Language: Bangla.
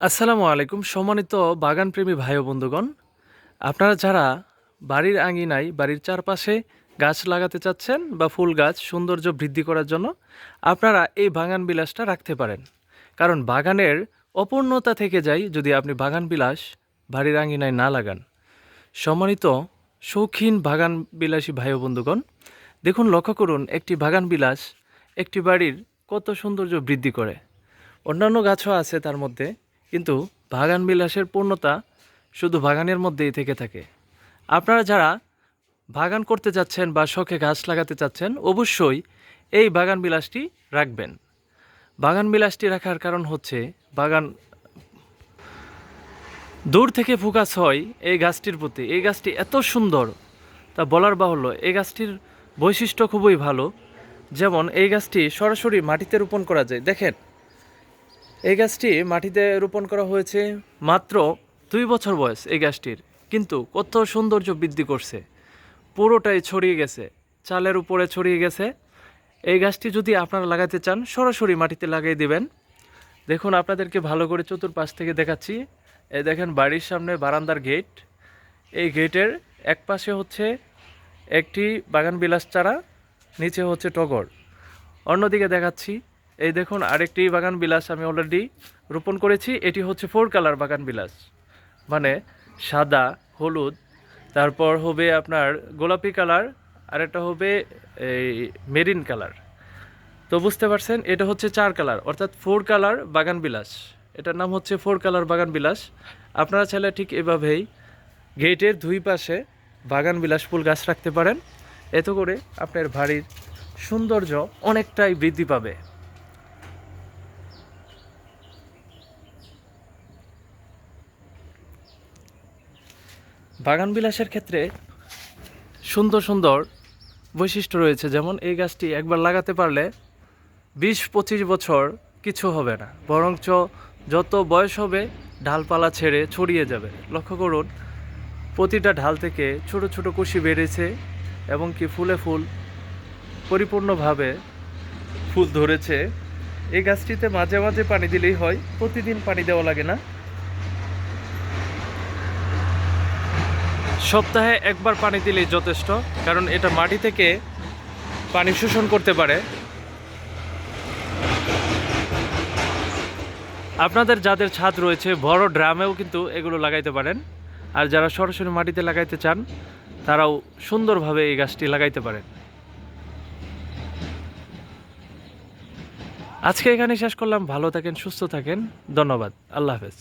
আসসালামু আলাইকুম, সম্মানিত বাগানপ্রেমী ভাই ও বন্ধুগণ। আপনারা যারা বাড়ির আঙিনায়, বাড়ির চারপাশে গাছ লাগাতে চাচ্ছেন বা ফুল গাছ সৌন্দর্য বৃদ্ধি করার জন্য আপনারা এই বাগান বিলাসটা রাখতে পারেন। কারণ বাগানের অপূর্ণতা থেকে যায় যদি আপনি বাগান বিলাস বাড়ির আঙিনায় না লাগান। সম্মানিত শৌখিন বাগান বিলাসী ভাই ও বন্ধুগণ, দেখুন, লক্ষ্য করুন, একটি বাগান বিলাস একটি বাড়ির কত সৌন্দর্য বৃদ্ধি করে। অন্যান্য গাছও আছে তার মধ্যে। কিন্তু বাগান বিলাসের পূর্ণতা শুধু বাগানের মধ্যেই থেকে থাকে। আপনারা যারা বাগান করতে যাচ্ছেন বা শখে গাছ লাগাতে চাচ্ছেন, অবশ্যই এই বাগান বিলাসটি রাখবেন। বাগান বিলাসটি রাখার কারণ হচ্ছে বাগান দূর থেকে ফোকাস হয় এই গাছটির প্রতি। এই গাছটি এত সুন্দর, তা বলার বাহুল্য, এই গাছটির বৈশিষ্ট্য খুবই ভালো। যেমন এই গাছটি সরাসরি মাটিতে রোপণ করা যায়। দেখেন এই গাছটি মাটিতে রোপণ করা হয়েছে মাত্র দুই বছর বয়স এই গাছটির কিন্তু কত সৌন্দর্য বৃদ্ধি করছে। পুরোটাই ছড়িয়ে গেছে, চালের উপরে ছড়িয়ে গেছে। এই গাছটি যদি আপনারা লাগাতে চান, সরাসরি মাটিতে লাগিয়ে দিবেন। দেখুন, আপনাদেরকে ভালো করে চতুর্পাশ থেকে দেখাচ্ছি। এই দেখেন, বাড়ির সামনে বারান্দার গেট। এই গেটের এক পাশে হচ্ছে একটি বাগান বিলাস চারা, নিচে হচ্ছে টগর। অন্যদিকে দেখাচ্ছি এই দেখুন, আরেকটি বাগান বিলাস আমি অলরেডি রোপণ করেছি। এটি হচ্ছে ফোর কালার বাগান বিলাস। মানে সাদা, হলুদ, তারপর হবে আপনার গোলাপি কালার আর একটা হবে এই মেরিন কালার। তো বুঝতে পারছেন, এটা হচ্ছে চার কালার, অর্থাৎ ফোর কালার বাগান বিলাস। এটার নাম হচ্ছে ফোর কালার বাগান বিলাস। আপনারা চাইলে ঠিক এভাবেই গেটের দুই পাশে বাগান বিলাস ফুল গাছ রাখতে পারেন। এতে করে আপনার বাড়ির সৌন্দর্য অনেকটাই বৃদ্ধি পাবে। বাগান বিলাসের ক্ষেত্রে সুন্দর সুন্দর বৈশিষ্ট্য রয়েছে। যেমন এই গাছটি একবার লাগাতে পারলে বিশ পঁচিশ বছর কিছু হবে না। বরঞ্চ যত বয়স হবে, ডালপালা ছেড়ে ছড়িয়ে যাবে। লক্ষ্য করুন, প্রতিটা ঢাল থেকে ছোট ছোট কুশি বেড়েছে এবং কি ফুলে ফুল পরিপূর্ণভাবে ফুল ধরেছে। এই গাছটিতে মাঝে মাঝে পানি দিলেই হয়, প্রতিদিন পানি দেওয়া লাগে না। সপ্তাহে একবার পানি দিলেই যথেষ্ট, কারণ এটা মাটি থেকে পানি শোষণ করতে পারে। আপনাদের যাদের ছাদ রয়েছে, বড় ড্রামেও কিন্তু এগুলো লাগাইতে পারেন। আর যারা সরাসরি মাটিতে লাগাইতে চান, তারাও সুন্দরভাবে এই গাছটি লাগাইতে পারেন। আজকে এখানে শেষ করলাম। ভালো থাকেন, সুস্থ থাকেন। ধন্যবাদ। আল্লাহ হাফেজ।